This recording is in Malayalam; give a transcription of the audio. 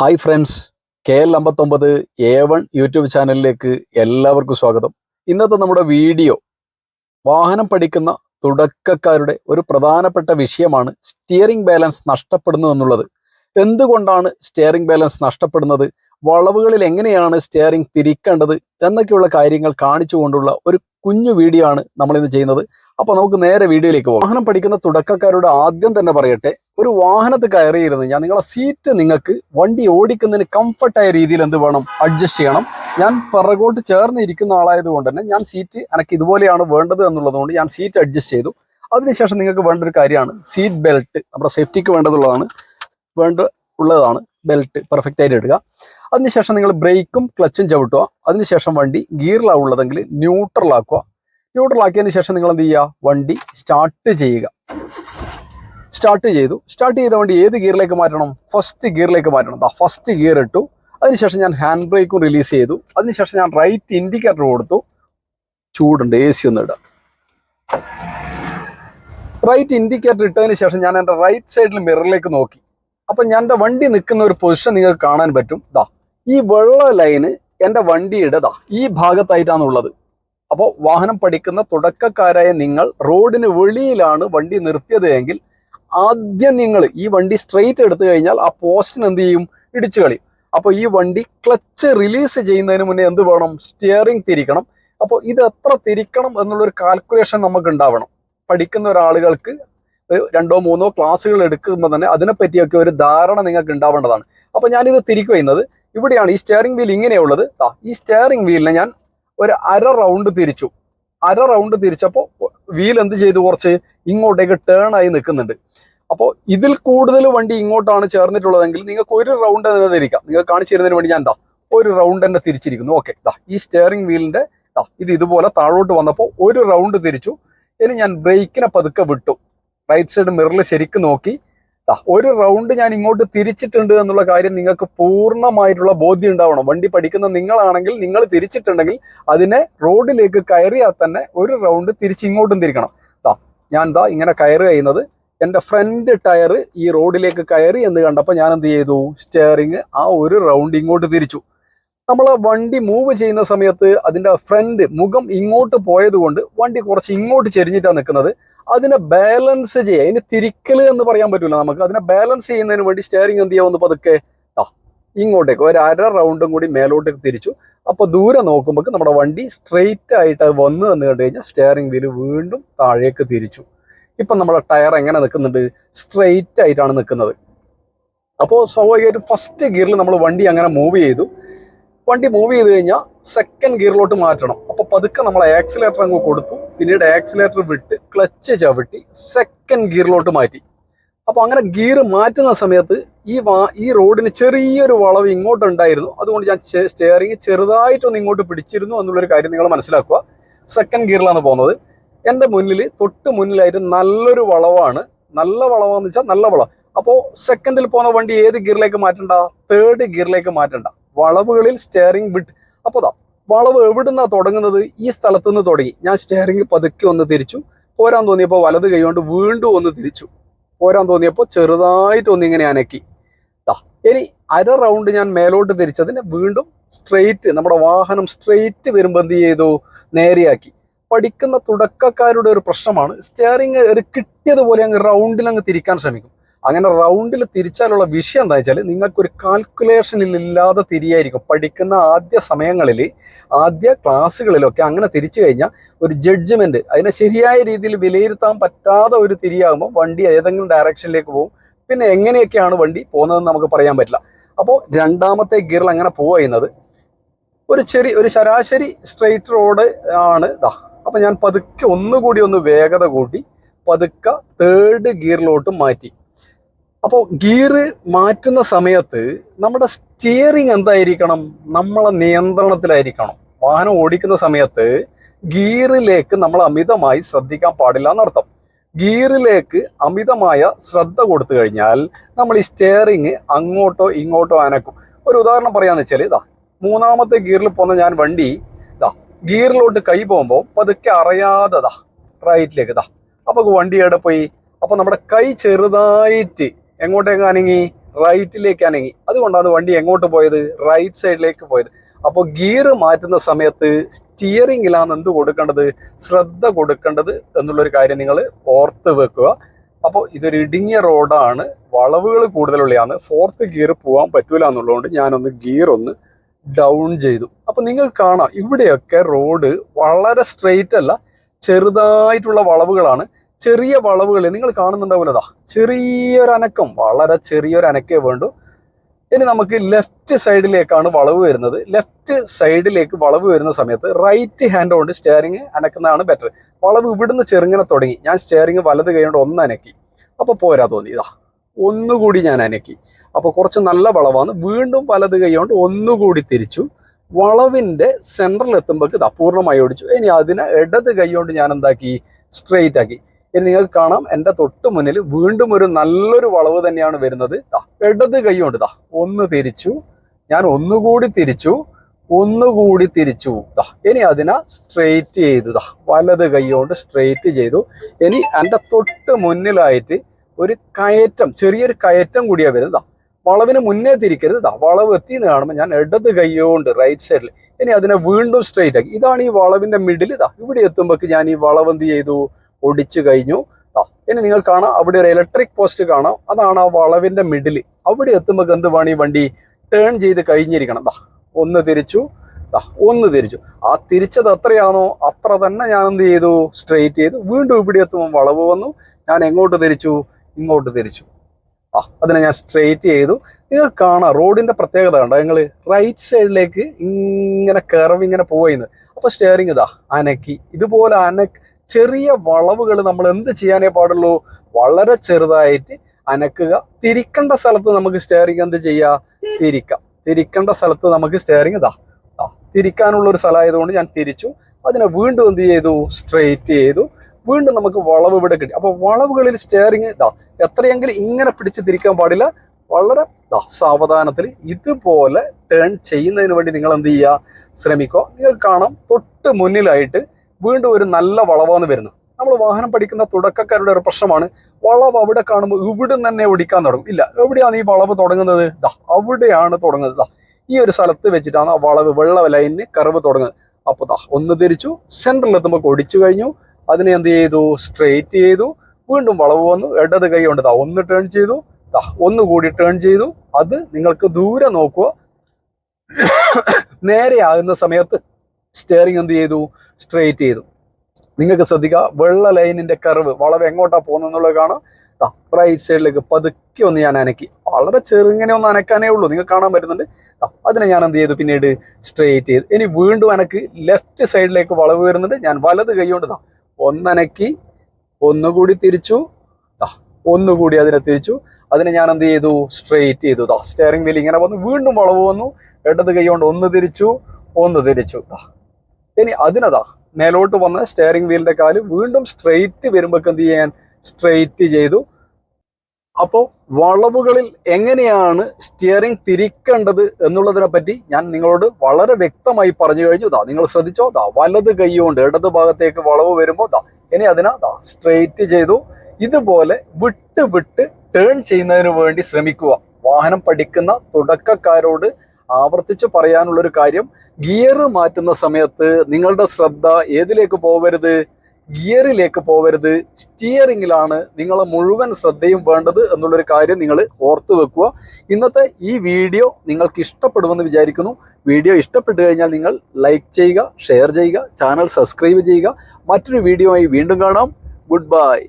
ഹായ് ഫ്രണ്ട്സ് കെ എൽ അമ്പത്തൊമ്പത് എ വൺ യൂട്യൂബ് ചാനലിലേക്ക് എല്ലാവർക്കും സ്വാഗതം. ഇന്നത്തെ നമ്മുടെ വീഡിയോ വാഹനം പഠിക്കുന്ന തുടക്കക്കാരുടെ ഒരു പ്രധാനപ്പെട്ട വിഷയമാണ് സ്റ്റിയറിംഗ് ബാലൻസ് നഷ്ടപ്പെടുന്നു എന്നുള്ളത്. എന്തുകൊണ്ടാണ് സ്റ്റിയറിംഗ് ബാലൻസ് നഷ്ടപ്പെടുന്നത്? വളവുകളിൽ എങ്ങനെയാണ് സ്റ്റിയറിംഗ് തിരിക്കേണ്ടത് എന്നൊക്കെയുള്ള കാര്യങ്ങൾ കാണിച്ചുകൊണ്ടുള്ള ഒരു കുഞ്ഞു വീഡിയോ ആണ് നമ്മൾ ഇന്ന് ചെയ്യുന്നത്. അപ്പോൾ നമുക്ക് നേരെ വീഡിയോയിലേക്ക് പോകാം. വാഹനം പഠിക്കുന്ന തുടക്കക്കാരോട് ആദ്യം തന്നെ പറയട്ടെ ഒരു വാഹനത്തിൽ കയറിയിരുന്നു ഞാൻ നിങ്ങളെ സീറ്റ് നിങ്ങൾക്ക് വണ്ടി ഓടിക്കുന്നതിന് കംഫർട്ടായ രീതിയിൽ എന്ത് വേണം അഡ്ജസ്റ്റ് ചെയ്യണം. ഞാൻ പിറകോട്ട് ചേർന്ന് ഇരിക്കുന്ന ആളായതുകൊണ്ട് തന്നെ ഞാൻ സീറ്റ് എനിക്ക് ഇതുപോലെയാണ് വേണ്ടത് എന്നുള്ളതുകൊണ്ട് ഞാൻ സീറ്റ് അഡ്ജസ്റ്റ് ചെയ്തു. അതിനുശേഷം നിങ്ങൾക്ക് വേണ്ട ഒരു കാര്യമാണ് സീറ്റ് ബെൽറ്റ് നമ്മുടെ സേഫ്റ്റിക്ക് വേണ്ടതുള്ളതാണ്. വേണ്ട ഉള്ളതാണ് ബെൽറ്റ് പെർഫെക്റ്റ് ആയിട്ട് ഇടുക. അതിനുശേഷം നിങ്ങൾ ബ്രേക്കും ക്ലച്ചും ചവിട്ടുക. അതിനുശേഷം വണ്ടി ഗിയറിലാണ് ഉള്ളതെങ്കിൽ ന്യൂട്രൽ ആക്കിയതിന് ശേഷം നിങ്ങൾ എന്ത് ചെയ്യുക? വണ്ടി സ്റ്റാർട്ട് ചെയ്യുക. സ്റ്റാർട്ട് ചെയ്തു. സ്റ്റാർട്ട് ചെയ്ത വണ്ടി ഏത് ഗിയറിലേക്ക് മാറ്റണം? ഫസ്റ്റ് ഗിയറിലേക്ക് മാറ്റണം. ദാ ഫസ്റ്റ് ഗിയർ ഇട്ടു. അതിനുശേഷം ഞാൻ ഹാൻഡ് ബ്രേക്കും റിലീസ് ചെയ്തു. അതിനുശേഷം ഞാൻ റൈറ്റ് ഇൻഡിക്കേറ്റർ കൊടുത്തു. ചൂടുണ്ട്. എ സി ഒന്ന് ഇടാം റൈറ്റ് ഇൻഡിക്കേറ്റർ ഇട്ടതിന് ശേഷം ഞാൻ എന്റെ റൈറ്റ് സൈഡിൽ മിററിലേക്ക് നോക്കി. അപ്പം ഞാൻ എന്റെ വണ്ടി നിൽക്കുന്ന ഒരു പൊസിഷൻ നിങ്ങൾക്ക് കാണാൻ പറ്റും. ദാ ഈ വെള്ള ലൈന് എന്റെ വണ്ടിയുടെ ദാ ഈ ഭാഗത്തായിട്ടാണ് ഉള്ളത് അപ്പോൾ വാഹനം പഠിക്കുന്ന തുടക്കക്കാരായ നിങ്ങൾ റോഡിന് വെളിയിലാണ് വണ്ടി നിർത്തിയത് എങ്കിൽ ആദ്യം നിങ്ങൾ ഈ വണ്ടി സ്ട്രെയിറ്റ് എടുത്തു കഴിഞ്ഞാൽ ആ പോസ്റ്റിന് എന്ത് ചെയ്യും? ഇടിച്ചു കളയും. അപ്പോൾ ഈ വണ്ടി ക്ലച്ച് റിലീസ് ചെയ്യുന്നതിന് മുന്നേ എന്ത് വേണം? സ്റ്റിയറിംഗ് തിരിക്കണം. അപ്പോൾ ഇത് എത്ര തിരിക്കണം എന്നുള്ളൊരു കാൽക്കുലേഷൻ നമുക്ക് ഉണ്ടാവണം പഠിക്കുന്ന ഒരാളുകൾക്ക് ഒരു രണ്ടോ മൂന്നോ ക്ലാസ്സുകൾ എടുക്കുമ്പോൾ തന്നെ അതിനെപ്പറ്റിയൊക്കെ ഒരു ധാരണ നിങ്ങൾക്ക് ഉണ്ടാവേണ്ടതാണ്. അപ്പോൾ ഞാനിത് തിരിക്കുക ചെയ്യുന്നത് ഇവിടെയാണ് ഈ സ്റ്റിയറിംഗ് വീൽ ഇങ്ങനെയുള്ളത്. ആ ഈ സ്റ്റിയറിംഗ് വീലിനെ ഞാൻ ഒരു അര റൗണ്ട് തിരിച്ചു. അര റൗണ്ട് തിരിച്ചപ്പോൾ വീൽ എന്ത് ചെയ്തു കുറച്ച് ഇങ്ങോട്ടേക്ക് ടേൺ ആയി നിൽക്കുന്നുണ്ട്. അപ്പോൾ ഇതിൽ കൂടുതൽ വണ്ടി ഇങ്ങോട്ടാണ് ചേർന്നിട്ടുള്ളതെങ്കിൽ നിങ്ങൾക്ക് ഒരു റൗണ്ട് തന്നെ തിരിക്കാം. നിങ്ങൾ കാണിച്ചു തരുന്നതിന് വേണ്ടി ഞാൻ എന്താ ഒരു റൗണ്ട് തന്നെ തിരിച്ചിരിക്കുന്നു. ഓക്കെ ദാ ഈ സ്റ്റിയറിംഗ് വീലിന്റെ ദാ ഇത് ഇതുപോലെ താഴോട്ട് വന്നപ്പോൾ ഒരു റൗണ്ട് തിരിച്ചു. ഇനി ഞാൻ ബ്രേക്കിനെ പതുക്കെ വിട്ടു. റൈറ്റ് സൈഡ് മിററിൽ ശരിക്കും നോക്കി. ഒരു റൗണ്ട് ഞാൻ ഇങ്ങോട്ട് തിരിച്ചിട്ടുണ്ട് എന്നുള്ള കാര്യം നിങ്ങൾക്ക് പൂർണമായിട്ടുള്ള ബോധ്യം ഉണ്ടാവണം. വണ്ടി പഠിക്കുന്ന നിങ്ങളാണെങ്കിൽ നിങ്ങൾ തിരിച്ചിട്ടുണ്ടെങ്കിൽ അതിനെ റോഡിലേക്ക് കയറിയാൽ തന്നെ ഒരു റൗണ്ട് തിരിച്ച് ഇങ്ങോട്ടും തിരിക്കണം. ദാ ഞാൻ ദാ ഇങ്ങനെ കയറി ചെയ്യുന്നത്. എന്റെ ഫ്രണ്ട് ടയർ ഈ റോഡിലേക്ക് കയറി എന്ന് കണ്ടപ്പോൾ ഞാൻ എന്ത് ചെയ്തു? സ്റ്റിയറിങ് ആ ഒരു റൗണ്ട് ഇങ്ങോട്ട് തിരിച്ചു. നമ്മൾ വണ്ടി മൂവ് ചെയ്യുന്ന സമയത്ത് അതിന്റെ ഫ്രണ്ട് മുഖം ഇങ്ങോട്ട് പോയത് കൊണ്ട് വണ്ടി കുറച്ച് ഇങ്ങോട്ട് ചെരിഞ്ഞിട്ടാണ് നിൽക്കുന്നത്. അതിനെ ബാലൻസ് ചെയ്യുക. അതിന് തിരിക്കൽ എന്ന് പറയാൻ പറ്റില്ല നമുക്ക്. അതിനെ ബാലൻസ് ചെയ്യുന്നതിന് വേണ്ടി സ്റ്റിയറിംഗ് എന്ത് ചെയ്യാവുന്ന പതുക്കെ ആ ഇങ്ങോട്ടേക്ക് ഒരു അര റൗണ്ടും കൂടി മേലോട്ടേക്ക് തിരിച്ചു. അപ്പോൾ ദൂരെ നോക്കുമ്പോൾ നമ്മുടെ വണ്ടി സ്ട്രെയിറ്റ് ആയിട്ട് അത് വന്നു എന്ന് കണ്ടു കഴിഞ്ഞാൽ സ്റ്റിയറിംഗ് വീൽ വീണ്ടും താഴേക്ക് തിരിച്ചു. ഇപ്പം നമ്മുടെ ടയർ എങ്ങനെ നിൽക്കുന്നുണ്ട്? സ്ട്രെയിറ്റ് ആയിട്ടാണ് നിൽക്കുന്നത്. അപ്പോൾ സ്വാഭാവികമായിട്ടും ഫസ്റ്റ് ഗിയറിൽ നമ്മൾ വണ്ടി അങ്ങനെ മൂവ് ചെയ്തു. വണ്ടി മൂവ് ചെയ്ത് കഴിഞ്ഞാൽ സെക്കൻഡ് ഗിയറിലോട്ട് മാറ്റണം. അപ്പോൾ പതുക്കെ നമ്മൾ ആക്സിലേറ്റർ അങ്ങ് കൊടുത്തു. പിന്നീട് ആക്സിലേറ്റർ വിട്ട് ക്ലച്ച് ചവിട്ടി സെക്കൻഡ് ഗിയറിലോട്ട് മാറ്റി. അപ്പോൾ അങ്ങനെ ഗിയർ മാറ്റുന്ന സമയത്ത് ഈ വാ ഈ റോഡിന് ചെറിയൊരു വളവ് ഇങ്ങോട്ടുണ്ടായിരുന്നു അതുകൊണ്ട് ഞാൻ സ്റ്റെയറിങ് ചെറുതായിട്ടൊന്ന് ഇങ്ങോട്ട് പിടിച്ചിരുന്നു എന്നുള്ളൊരു കാര്യം നിങ്ങൾ മനസ്സിലാക്കുക. സെക്കൻഡ് ഗിയറിലാണ് പോകുന്നത്. എന്റെ മുന്നിൽ തൊട്ട് മുന്നിലായിട്ട് നല്ലൊരു വളവാണ്. നല്ല വളവാന്ന് വെച്ചാൽ നല്ല വളവ് അപ്പോൾ സെക്കൻഡിൽ പോകുന്ന വണ്ടി ഏത് ഗിയറിലേക്ക് മാറ്റണ്ട? തേർഡ് ഗിയറിലേക്ക് മാറ്റണ്ട. വളവുകളിൽ സ്റ്റെയറിംഗ് വിട്ട് അപ്പോൾ ദാ വളവ് എവിടുന്നാ തുടങ്ങുന്നത്? ഈ സ്ഥലത്ത് നിന്ന് തുടങ്ങി. ഞാൻ സ്റ്റെയറിംഗ് പതുക്കി ഒന്ന് തിരിച്ചു. പോരാൻ തോന്നിയപ്പോൾ വലത് കൈകൊണ്ട് വീണ്ടും ഒന്ന് തിരിച്ചു. പോരാൻ തോന്നിയപ്പോൾ ചെറുതായിട്ട് ഒന്ന് ഇങ്ങനെ അനക്കി. ദാ ഇനി അര റൗണ്ട് ഞാൻ മേലോട്ട് തിരിച്ചതിന് വീണ്ടും സ്ട്രെയിറ്റ് നമ്മുടെ വാഹനം സ്ട്രെയിറ്റ് വരുമ്പോൾ എന്ത് ചെയ്തു? നേരെയാക്കി. പഠിക്കുന്ന തുടക്കക്കാരുടെ ഒരു പ്രശ്നമാണ്. സ്റ്റിയറിംഗ് ഒരു കിട്ടിയതുപോലെ അങ്ങ് റൗണ്ടിൽ അങ്ങ് തിരിക്കാൻ ശ്രമിക്കും. അങ്ങനെ റൗണ്ടിൽ തിരിച്ചാലുള്ള വിഷയം എന്താ വെച്ചാൽ നിങ്ങൾക്കൊരു കാൽക്കുലേഷനിൽ ഇല്ലാതെ തിരിയായിരിക്കും. പഠിക്കുന്ന ആദ്യ സമയങ്ങളിൽ ആദ്യ ക്ലാസ്സുകളിലൊക്കെ അങ്ങനെ തിരിച്ചു കഴിഞ്ഞാൽ ഒരു ജഡ്ജ്മെന്റ് അതിനെ ശരിയായ രീതിയിൽ വിലയിരുത്താൻ പറ്റാതെ ഒരു തിരിയാകുമ്പോൾ വണ്ടി ഏതെങ്കിലും ഡയറക്ഷനിലേക്ക് പോകും. പിന്നെ എങ്ങനെയൊക്കെയാണ് വണ്ടി പോകുന്നതെന്ന് നമുക്ക് പറയാൻ പറ്റില്ല. അപ്പോൾ രണ്ടാമത്തെ ഗിയറിൽ അങ്ങനെ പോവുക ചെയ്യുന്നത് ഒരു ചെറിയ ഒരു ശരാശരി സ്ട്രെയിറ്റ് റോഡ് ആണ് ഇതാ അപ്പം ഞാൻ പതുക്കെ ഒന്നുകൂടി ഒന്ന് വേഗത കൂട്ടി പതുക്ക തേർഡ് ഗിയറിലോട്ട് മാറ്റി. അപ്പോൾ ഗിയർ മാറ്റുന്ന സമയത്ത് നമ്മുടെ സ്റ്റിയറിംഗ് എന്തായിരിക്കണം? നമ്മളെ നിയന്ത്രണത്തിലായിരിക്കണം. വാഹനം ഓടിക്കുന്ന സമയത്ത് ഗിയറിലേക്ക് നമ്മൾ അമിതമായി ശ്രദ്ധിക്കാൻ പാടില്ല എന്നർത്ഥം. ഗിയറിലേക്ക് അമിതമായ ശ്രദ്ധ കൊടുത്തു കഴിഞ്ഞാൽ നമ്മൾ ഈ സ്റ്റിയറിംഗ് അങ്ങോട്ടോ ഇങ്ങോട്ടോ അനക്കും. ഒരു ഉദാഹരണം പറയാന്ന് വെച്ചാൽ ഇതാ മൂന്നാമത്തെ ഗിയറിൽ പോകുന്ന ഞാൻ വണ്ടി ഇതാ ഗിയറിലോട്ട് കൈ പോകുമ്പോൾ പതുക്കെ അറിയാതെ ദാ റൈറ്റിലേക്ക് ഇതാ. അപ്പൊ വണ്ടി എവിടെ പോയി? അപ്പൊ നമ്മുടെ കൈ ചെറുതായിട്ട് എങ്ങോട്ടേക്ക് അനങ്ങി? റൈറ്റിലേക്ക് അനങ്ങി. അതുകൊണ്ടാണ് വണ്ടി എങ്ങോട്ട് പോയത്? റൈറ്റ് സൈഡിലേക്ക് പോയത്. അപ്പോൾ ഗിയർ മാറ്റുന്ന സമയത്ത് സ്റ്റിയറിംഗിലാണ് എന്ത് കൊടുക്കേണ്ടത്? ശ്രദ്ധ കൊടുക്കേണ്ടത് എന്നുള്ളൊരു കാര്യം നിങ്ങൾ ഓർത്ത് വെക്കുക. അപ്പോൾ ഇതൊരു ഇടുങ്ങിയ റോഡാണ്. വളവുകൾ കൂടുതലുള്ളതാണ് ഫോർത്ത് ഗിയർ പോകാൻ പറ്റൂല എന്നുള്ളതുകൊണ്ട് ഞാനൊന്ന് ഗിയർ ഒന്ന് ഡൗൺ ചെയ്തു. അപ്പോൾ നിങ്ങൾക്ക് കാണാം ഇവിടെയൊക്കെ റോഡ് വളരെ സ്ട്രെയിറ്റ് അല്ല ചെറുതായിട്ടുള്ള വളവുകളാണ്. ചെറിയ വളവുകൾ നിങ്ങൾ കാണുന്നുണ്ടാവില്ലതാ ചെറിയൊരു അനക്കം വളരെ ചെറിയൊരു അനക്കേ വേണ്ടു. ഇനി നമുക്ക് ലെഫ്റ്റ് സൈഡിലേക്കാണ് വളവ് വരുന്നത്. ലെഫ്റ്റ് സൈഡിലേക്ക് വളവ് വരുന്ന സമയത്ത് റൈറ്റ് ഹാൻഡ് കൊണ്ട് സ്റ്റിയറിംഗ് അനക്കുന്നതാണ് ബെറ്റർ വളവ് ഇവിടുന്ന് ചെറുങ്ങനെ തുടങ്ങി. ഞാൻ സ്റ്റിയറിംഗ് വലത് കൈ ഒന്ന് അനക്കി. അപ്പൊ പോരാ തോന്നി. ഇതാ ഒന്നുകൂടി ഞാൻ അനക്കി. അപ്പൊ കുറച്ച് നല്ല വളവാണ്. വീണ്ടും വലത് കൈ ഒന്നുകൂടി തിരിച്ചു. വളവിന്റെ സെന്ററിൽ എത്തുമ്പോൾ ഇതാ ഓടിച്ചു. ഇനി അതിനെ ഇടത് കൈ കൊണ്ട് ഞാൻ എന്താക്കി? സ്ട്രെയിറ്റ് ആക്കി. ഇനി നിങ്ങൾക്ക് കാണാം. എന്റെ തൊട്ട് മുന്നിൽ വീണ്ടും ഒരു നല്ലൊരു വളവ് തന്നെയാണ് വരുന്നത്. ദാ ഇടത് കൈ കൊണ്ട് ദാ ഒന്ന് തിരിച്ചു. ഞാൻ ഒന്നുകൂടി തിരിച്ചു. ഒന്നുകൂടി തിരിച്ചു. ദാ ഇനി അതിനെ സ്ട്രെയിറ്റ് ചെയ്തു. ദാ വലത് കൈ കൊണ്ട് സ്ട്രെയിറ്റ് ചെയ്തു. ഇനി എന്റെ തൊട്ട് മുന്നിലായിട്ട് ഒരു കയറ്റം ചെറിയൊരു കയറ്റം കൂടിയാ വരുന്നത്. ദാ വളവിന് മുന്നേ തിരിക്കരുത്. ദാ വളവ് എത്തിയെന്ന് കാണുമ്പോൾ ഞാൻ ഇടത് കൈയോണ്ട് റൈറ്റ് സൈഡിൽ ഇനി അതിനെ വീണ്ടും സ്ട്രെയിറ്റ് ആക്കി. ഇതാണ് ഈ വളവിന്റെ മിഡിൽ ഇതാ ഇവിടെ എത്തുമ്പോൾ ഞാൻ ഈ വളവ് എന്ത് ചെയ്തു? ഒടിച്ചു കഴിഞ്ഞു. ഇനി നിങ്ങൾ കാണാം അവിടെ ഒരു ഇലക്ട്രിക് പോസ്റ്റ് കാണാം. അതാണ് ആ വളവിന്റെ മിഡിൽ അവിടെ എത്തുമ്പോൾ എന്ത് വേണം ഈ വണ്ടി ടേൺ ചെയ്ത് കഴിഞ്ഞിരിക്കണം. ദാ ഒന്ന് തിരിച്ചു. ദാ ഒന്ന് തിരിച്ചു. ആ തിരിച്ചത് എത്രയാണോ അത്ര തന്നെ ഞാൻ എന്ത് ചെയ്തു? സ്ട്രെയിറ്റ് ചെയ്തു. വീണ്ടും ഇവിടെ എത്തുമ്പോൾ വളവ് വന്നു. ഞാൻ എങ്ങോട്ട് തിരിച്ചു? ഇങ്ങോട്ട് തിരിച്ചു. ആ അതിനെ ഞാൻ സ്ട്രെയിറ്റ് ചെയ്തു. നിങ്ങൾ കാണാം റോഡിന്റെ പ്രത്യേകത കണ്ടോ? നിങ്ങൾ റൈറ്റ് സൈഡിലേക്ക് ഇങ്ങനെ കയറവ് ഇങ്ങനെ പോവുന്നത് അപ്പൊ സ്റ്റിയറിംഗ് ഇതാ അനക്കി. ഇതുപോലെ അനക്ക് ചെറിയ വളവുകൾ നമ്മൾ എന്ത് ചെയ്യാനേ പാടുള്ളൂ? വളരെ ചെറുതായിട്ട് അനക്കുക. തിരിക്കേണ്ട സ്ഥലത്ത് നമുക്ക് സ്റ്റിയറിംഗ് എന്ത് ചെയ്യാ? തിരിക്കാം. തിരിക്കേണ്ട സ്ഥലത്ത് നമുക്ക് സ്റ്റിയറിംഗ് ഇതാ. തിരിക്കാനുള്ള ഒരു സ്ഥലമായതുകൊണ്ട് ഞാൻ തിരിച്ചു. അതിനെ വീണ്ടും എന്ത് ചെയ്തു? സ്ട്രെയിറ്റ് ചെയ്തു. വീണ്ടും നമുക്ക് വളവ് ഇവിടെ കിട്ടി. അപ്പൊ വളവുകളിൽ സ്റ്റിയറിംഗ് ഇതാ എത്രയെങ്കിലും ഇങ്ങനെ പിടിച്ച് തിരിക്കാൻ പാടില്ല. വളരെ സാവധാനത്തിൽ ഇതുപോലെ ടേൺ ചെയ്യുന്നതിന് വേണ്ടി നിങ്ങൾ എന്ത് ചെയ്യുക? ശ്രമിക്കുക. നിങ്ങൾക്ക് കാണാം തൊട്ട് മുന്നിലായിട്ട് വീണ്ടും ഒരു നല്ല വളവാന്ന് വരുന്നത് നമ്മൾ വാഹനം പഠിക്കുന്ന തുടക്കക്കാരുടെ ഒരു പ്രശ്നമാണ്. വളവ് അവിടെ കാണുമ്പോൾ ഇവിടെ തന്നെ ഓടിക്കാൻ തുടങ്ങും. ഇല്ല എവിടെയാണ് ഈ വളവ് തുടങ്ങുന്നത്? ദാ അവിടെയാണ് തുടങ്ങുന്നത്. ദാ ഈ ഒരു സ്ഥലത്ത് വെച്ചിട്ടാണ് ആ വളവ് വെള്ള ലൈനിന് കർവ് തുടങ്ങുന്നത്. അപ്പോൾ ദാ ഒന്ന് തിരിച്ചു സെന്ററിൽ എത്തുമ്പോൾ ഒടിച്ചു കഴിഞ്ഞു. അതിനെ എന്ത് ചെയ്തു? സ്ട്രെയിറ്റ് ചെയ്തു. വീണ്ടും വളവ് വന്നു ഇടത് കൈ കൊണ്ട് ദാ ഒന്ന് ടേൺ ചെയ്തു. ദാ ഒന്ന് കൂടി ടേൺ ചെയ്തു. അത് നിങ്ങൾക്ക് ദൂരെ നോക്കുക നേരെയാകുന്ന സമയത്ത് സ്റ്റിയറിംഗ് എന്ത് ചെയ്തു? സ്ട്രെയിറ്റ് ചെയ്തു. നിങ്ങൾക്ക് ശ്രദ്ധിക്കുക വെള്ള ലൈനിന്റെ കർവ് വളവ് എങ്ങോട്ടാ പോകുന്നുള്ളത് കാണാം. റൈറ്റ് സൈഡിലേക്ക് പതുക്കെ ഒന്ന് ഞാൻ അനക്കി. വളരെ ചെറുങ്ങനെ ഒന്ന് അനക്കാനേ ഉള്ളൂ. നിങ്ങൾക്ക് കാണാൻ പറ്റുന്നുണ്ട്. അതിനെ ഞാൻ എന്ത് ചെയ്തു? പിന്നീട് സ്ട്രെയിറ്റ് ചെയ്തു. ഇനി വീണ്ടും അനക്ക് ലെഫ്റ്റ് സൈഡിലേക്ക് വളവ് വരുന്നുണ്ട്. ഞാൻ വലത് കൈ കൊണ്ട് ദാ ഒന്നനക്കി ഒന്നുകൂടി തിരിച്ചു. ഒന്നുകൂടി അതിനെ തിരിച്ചു. അതിനെ ഞാൻ എന്ത് ചെയ്തു? സ്ട്രെയിറ്റ് ചെയ്തു. ദാ സ്റ്റിയറിംഗ് വീൽ ഇങ്ങനെ വന്നു. വീണ്ടും വളവ് വന്നു. ഇടത് കൈ കൊണ്ട് ഒന്ന് തിരിച്ചു ഒന്ന് തിരിച്ചു. ഇനി അതിനതാ മേലോട്ട് വന്ന സ്റ്റിയറിംഗ് വീലിന്റെ കാൽ വീണ്ടും സ്ട്രെയിറ്റ് വരുമ്പോൾ എന്ത് ചെയ്യാൻ? സ്ട്രെയിറ്റ് ചെയ്തു. അപ്പോൾ വളവുകളിൽ എങ്ങനെയാണ് സ്റ്റിയറിംഗ് തിരിക്കേണ്ടത് എന്നുള്ളതിനെ പറ്റി ഞാൻ നിങ്ങളോട് വളരെ വ്യക്തമായി പറഞ്ഞു കഴിഞ്ഞു. ദാ നിങ്ങൾ ശ്രദ്ധിച്ചോ? ദാ വലത് കൈകൊണ്ട് ഇടത് ഭാഗത്തേക്ക് വളവ് വരുമ്പോൾ ദാ ഇനി അതിനാ ദാ സ്ട്രെയിറ്റ് ചെയ്തു. ഇതുപോലെ വിട്ട് വിട്ട് ടേൺ ചെയ്യുന്നതിന് വേണ്ടി ശ്രമിക്കുക. വാഹനം പഠിക്കുന്ന തുടക്കക്കാരോട് ആവർത്തിച്ച് പറയാനുള്ള ഒരു കാര്യം ഗിയർ മാറ്റുന്ന സമയത്ത് നിങ്ങളുടെ ശ്രദ്ധ ഏതിലേക്ക് പോവരുത്? ഗിയറിലേക്ക് പോവരുത്. സ്റ്റിയറിംഗിലാണ് നിങ്ങളെ മുഴുവൻ ശ്രദ്ധയും വേണ്ടത് എന്നുള്ളൊരു കാര്യം നിങ്ങൾ ഓർത്തു വെക്കുക. ഇന്നത്തെ ഈ വീഡിയോ നിങ്ങൾക്ക് ഇഷ്ടപ്പെടുമെന്ന് വിചാരിക്കുന്നു. വീഡിയോ ഇഷ്ടപ്പെട്ടു കഴിഞ്ഞാൽ നിങ്ങൾ ലൈക്ക് ചെയ്യുക ഷെയർ ചെയ്യുക ചാനൽ സബ്സ്ക്രൈബ് ചെയ്യുക. മറ്റൊരു വീഡിയോയുമായി വീണ്ടും കാണാം. Good bye.